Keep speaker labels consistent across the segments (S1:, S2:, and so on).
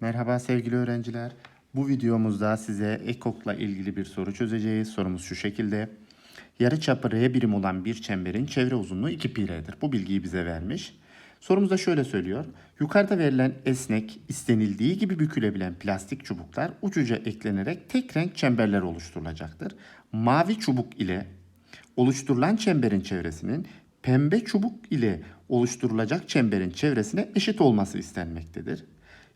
S1: Merhaba sevgili öğrenciler. Bu videomuzda size ekokla ilgili bir soru çözeceğiz. Sorumuz şu şekilde. Yarıçapı R birim olan bir çemberin çevre uzunluğu 2 pi r'dir. Bu bilgiyi bize vermiş. Sorumuzda şöyle söylüyor. Yukarıda verilen esnek, istenildiği gibi bükülebilen plastik çubuklar ucuca eklenerek tek renk çemberler oluşturulacaktır. Mavi çubuk ile oluşturulan çemberin çevresinin pembe çubuk ile oluşturulacak çemberin çevresine eşit olması istenmektedir.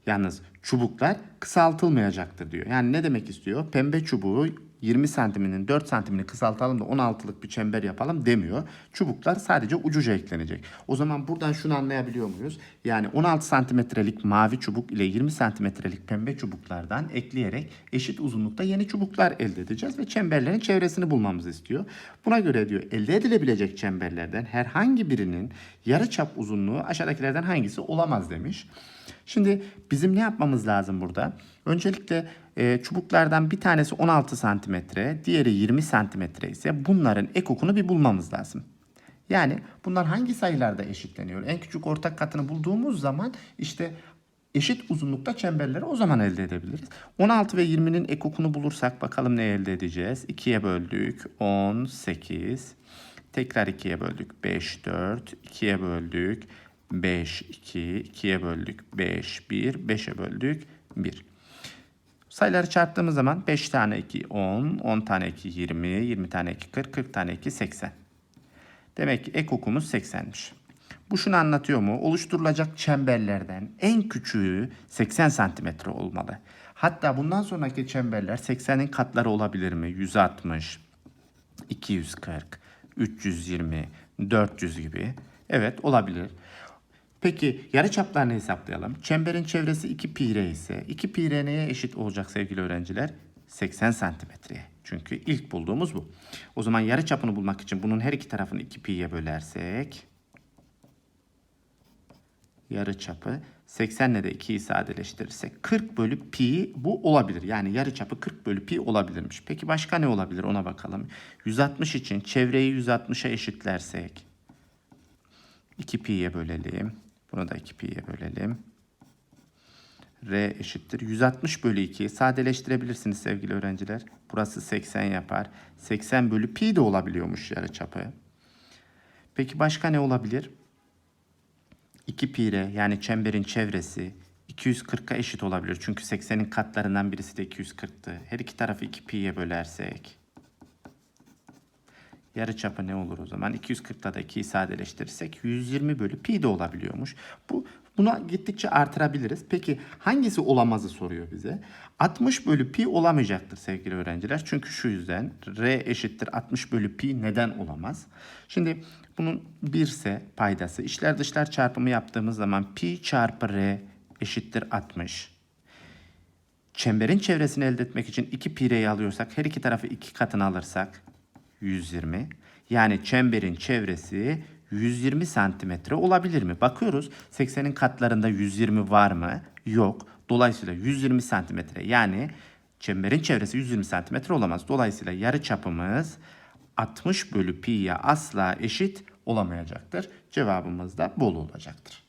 S1: Yalnız çubuklar kısaltılmayacaktır diyor. Yani ne demek istiyor? Pembe çubuğu 20 santiminin 4 santimini kısaltalım da 16'lık bir çember yapalım demiyor. Çubuklar sadece ucuca eklenecek. O zaman buradan şunu anlayabiliyor muyuz? Yani 16 santimetrelik mavi çubuk ile 20 santimetrelik pembe çubuklardan ekleyerek eşit uzunlukta yeni çubuklar elde edeceğiz ve çemberlerin çevresini bulmamızı istiyor. Buna göre diyor elde edilebilecek çemberlerden herhangi birinin yarıçap uzunluğu aşağıdakilerden hangisi olamaz demiş. Şimdi bizim ne yapmamız lazım burada? Öncelikle e, çubuklardan bir tanesi 16 santimetre, diğeri 20 santimetre ise bunların ekokunu bir bulmamız lazım. Yani bunlar hangi sayılarda eşitleniyor? En küçük ortak katını bulduğumuz zaman işte eşit uzunlukta çemberleri o zaman elde edebiliriz. 16 ve 20'nin ekokunu bulursak bakalım ne elde edeceğiz? 2'ye böldük 18. Tekrar 2'ye böldük 5, 4. 2'ye böldük 5, 2. 2'ye böldük 5, 1. 5'e böldük 1. Sayıları çarptığımız zaman 5 tane 2 10, 10 tane 2 20, 20 tane 2 40, 40 tane 2 80. Demek ki ekokumuz 80'miş. Bu şunu anlatıyor mu? Oluşturulacak çemberlerden en küçüğü 80 santimetre olmalı. Hatta bundan sonraki çemberler 80'in katları olabilir mi? 160, 240, 320, 400 gibi. Evet olabilir. Peki yarıçaplarını hesaplayalım. Çemberin çevresi 2 pi r ise 2 pi r neye eşit olacak sevgili öğrenciler? 80 santimetreye. Çünkü ilk bulduğumuz bu. O zaman yarıçapını bulmak için bunun her iki tarafını 2 pi'ye bölersek yarıçapı 80 ile de 2'yi sadeleştirirsek 40 bölü pi bu olabilir. Yani yarıçapı 40 bölü pi olabilirmiş. Peki başka ne olabilir ona bakalım. 160 için çevreyi 160'a eşitlersek 2 pi'ye bölelim. Bunu da 2 pi'ye bölelim. R eşittir. 160 bölü 2 sadeleştirebilirsiniz sevgili öğrenciler. Burası 80 yapar. 80 bölü pi de olabiliyormuş yarıçapı. Peki başka ne olabilir? 2 pi r yani çemberin çevresi 240'a eşit olabilir. Çünkü 80'in katlarından birisi de 240'tı. Her iki tarafı 2 pi'ye bölersek yarıçapı ne olur o zaman? 240'la da 2'yi sadeleştirirsek 120 bölü pi de olabiliyormuş. Bu Buna gittikçe artırabiliriz. Peki hangisi olamazı soruyor bize. 60 bölü pi olamayacaktır sevgili öğrenciler. Çünkü şu yüzden r eşittir 60 bölü pi neden olamaz? Şimdi bunun 1 ise paydası. İçler dışlar çarpımı yaptığımız zaman pi çarpı r eşittir 60. Çemberin çevresini elde etmek için 2 pi r'yi alıyorsak her iki tarafı 2 katını alırsak 120. Yani çemberin çevresi 120 santimetre olabilir mi? Bakıyoruz 80'in katlarında 120 var mı? Yok. Dolayısıyla 120 santimetre yani çemberin çevresi 120 santimetre olamaz. Dolayısıyla yarı çapımız 60 bölü pi'ye asla eşit olamayacaktır. Cevabımız da bol olacaktır.